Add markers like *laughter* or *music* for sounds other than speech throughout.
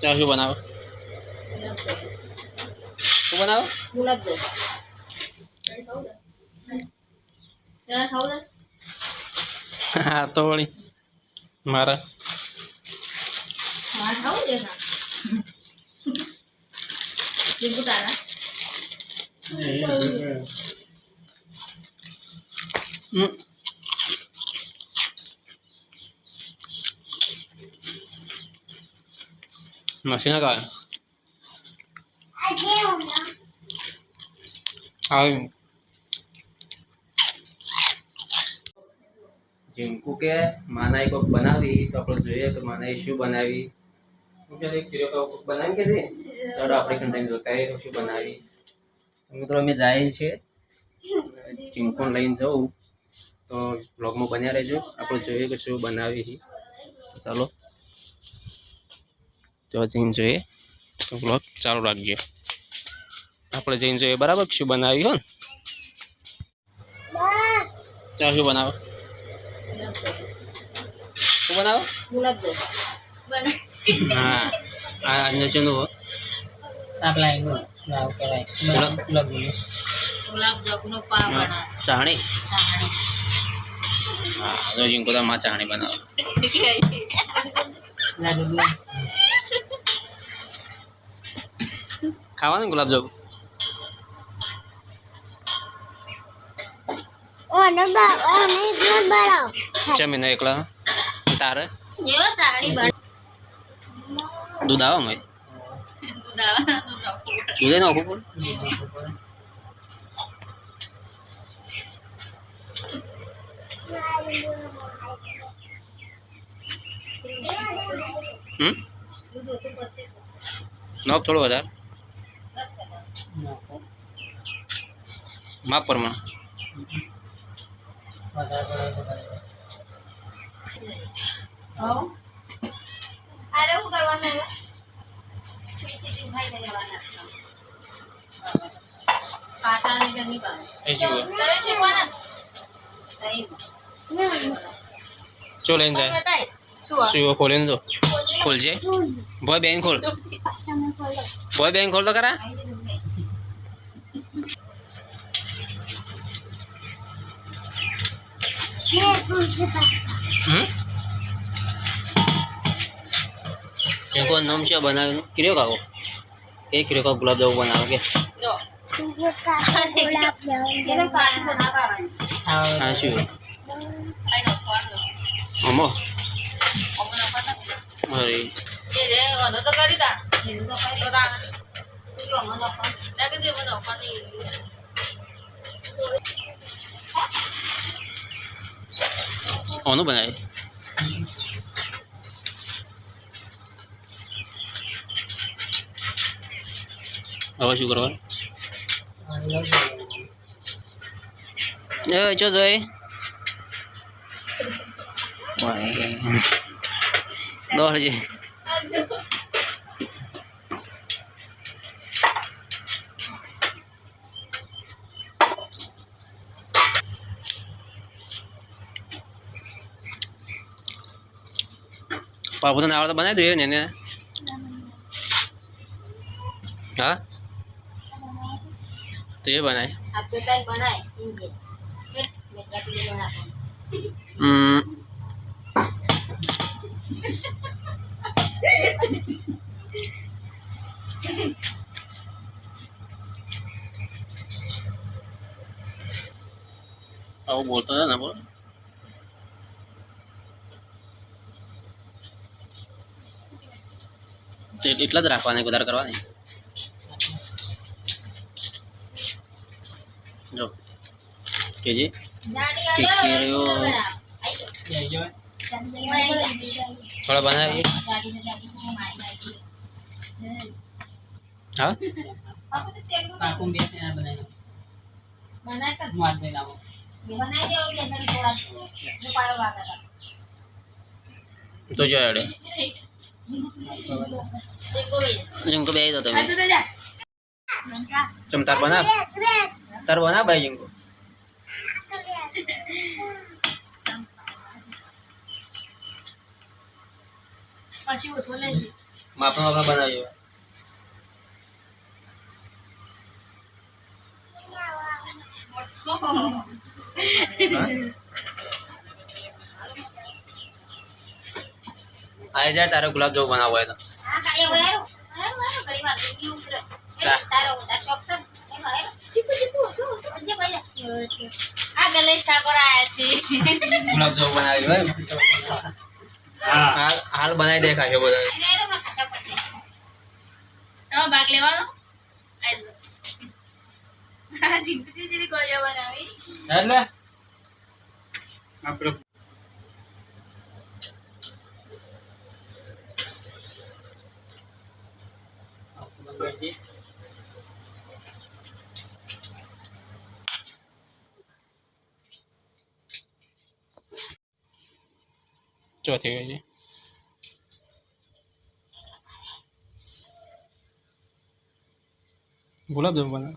ચા શું બનાવો શું બનાવો હા તો વળી મારા હમ. મશીન આવી જીંકુ કે માનાઈ કોક બનાવી તો આપણે જોઈએ કે માનાઈ શું બનાવી કે બનાવી કે છે ચાલો આપણે કંટાઈ જોતા એ શું બનાવી મિત્રો અમે જાય છે જીંકુ લઈને જવું તો બ્લોગમાં બન્યા રહેજો આપણે જોઈએ કે શું બનાવી ચાલો તો જઈને જોઈએ. તો બ્લોગ ચાલુ રાખજો. આપણે જઈને જોઈએ. બરાબર? શું બનાવ્યું હો ને? ચા શું બનાવો? શું બનાવો? હા. આ આજનો છે નું ચાણી હા. ચાણી બનાવો *laughs* લાડુ ગુલાબ ખાવાનું ગુલાબજાંબુ. જમીને એકલા. તારે? દૂધ આવો મય. દૂધે નાખવું પડે હમ? નોક થોડું વધારે. માપ પ્રમાણે ચો લઈને જાય. શું ખોલીને જો. ખોલજે. બોય બેન ખોલ. ભોય બેન ખોલ તો ખરા. એકો નામ છે બનાવેલું. કિલો કાકો? એ કિલો કાકો ગુલાબ બનાવો કે? હા શું? અમો અરે ઓનું બનાવ્યું હવે શું કરવાનું એ ચો જોઈ દોડ છે પાપુ તને આવડે તો બનાવી દઈએ ને એને હા તો એ બનાય હમ આવું બોલતો હતા ને બોલ એટલા જ રાખવાની વધારે કરવાની. જો. કેજી. કેરીઓ. થોડા બનાવીએ હા? પાકું બે એના બનાવી. तो तुझ्याकडे जिंकू जिनको जातो तुम तर बना। तर बना भाई जिंकू मापना मापना बनावी *laughs* Oh. બનાવ ભાઈ જીંકો પછી ઓછો લેજે માપનો માપનો બનાવજો હા? આવી જાય તારે ગુલાબ જામુન બનાવવો હોય તો હા કાલે વાયરો વાયરો વાયરો ઘડી વાર બીજું ઉતરે હા. તારો તાર શોખ છે એનો વાયરો ચીકુ ચીકુ ઓસો ઓસો જે બોલે આ ગલેશ ઠાકોર આયા છે ગુલાબ જામુન બનાવી હોય હાલ હાલ બનાવી દે ખાશો બધા વાયરો માં ખાટા પડશે તમે ભાગ લેવાનો હા જીંકુજી જેની કોળિયા બનાવી એટલે આપણે ચોથી ગઈ છે ગુલાબ જામુન બનાવ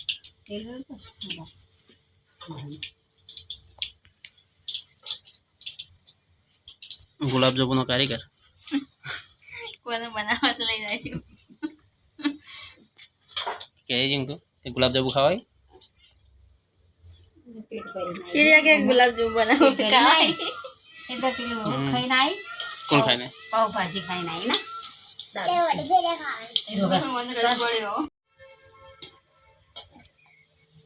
તો તો ગુલાબ તો જામુનનો કારીગર. કોને બનાવવા તો લઈ જાય છે કે ચિંકુ એ ગુલાબ જામુન ખાવાય? ભરીને કે ગુલાબ જામુન બનાવો ભરીને એ તો પેલું. ખાઈને આવી કોણ ખાય ને? પાવભાજી ખાઈને એ ને મને રસ પડ્યો.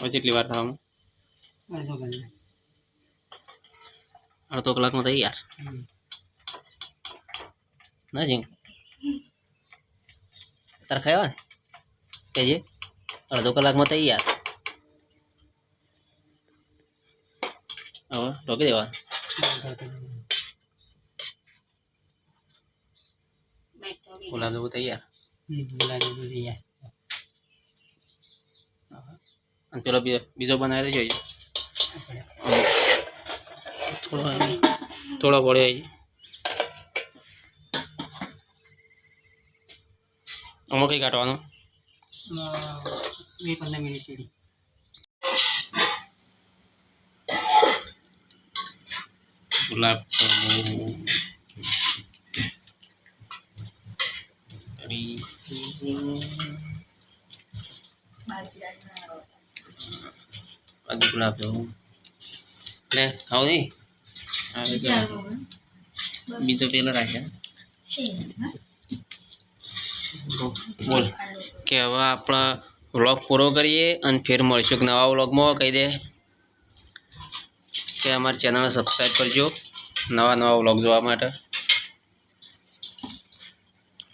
કેટલી વાર થવાનું અડધો કલાકમાં તૈયાર? ના જીંક તારે ખાવા ને કહેજે અડધો કલાકમાં તૈયાર. હવે ઢોકી દેવા ગુલાબ જાંબુ તૈયાર. અને પેલો બીજો બનાવી જોઈએ થોડો આમ- થોડો વળે અમો કઈ કાઢવાનો? ગુલાબ કરી ગુલાબ જાંબુ લે ખાવ નહીં આવે કે બીજો પેલો રાખ્યા બોલ કે હવે આપણે વ્લોગ પૂરો કરીએ અને ફેર મળીશું એક નવા વ્લોગમાં કહી દે કે અમારી ચેનલને સબસ્ક્રાઈબ કરજો નવા નવા વ્લોગ જોવા માટે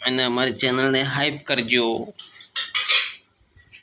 અને અમારી ચેનલને હાઈપ કરજો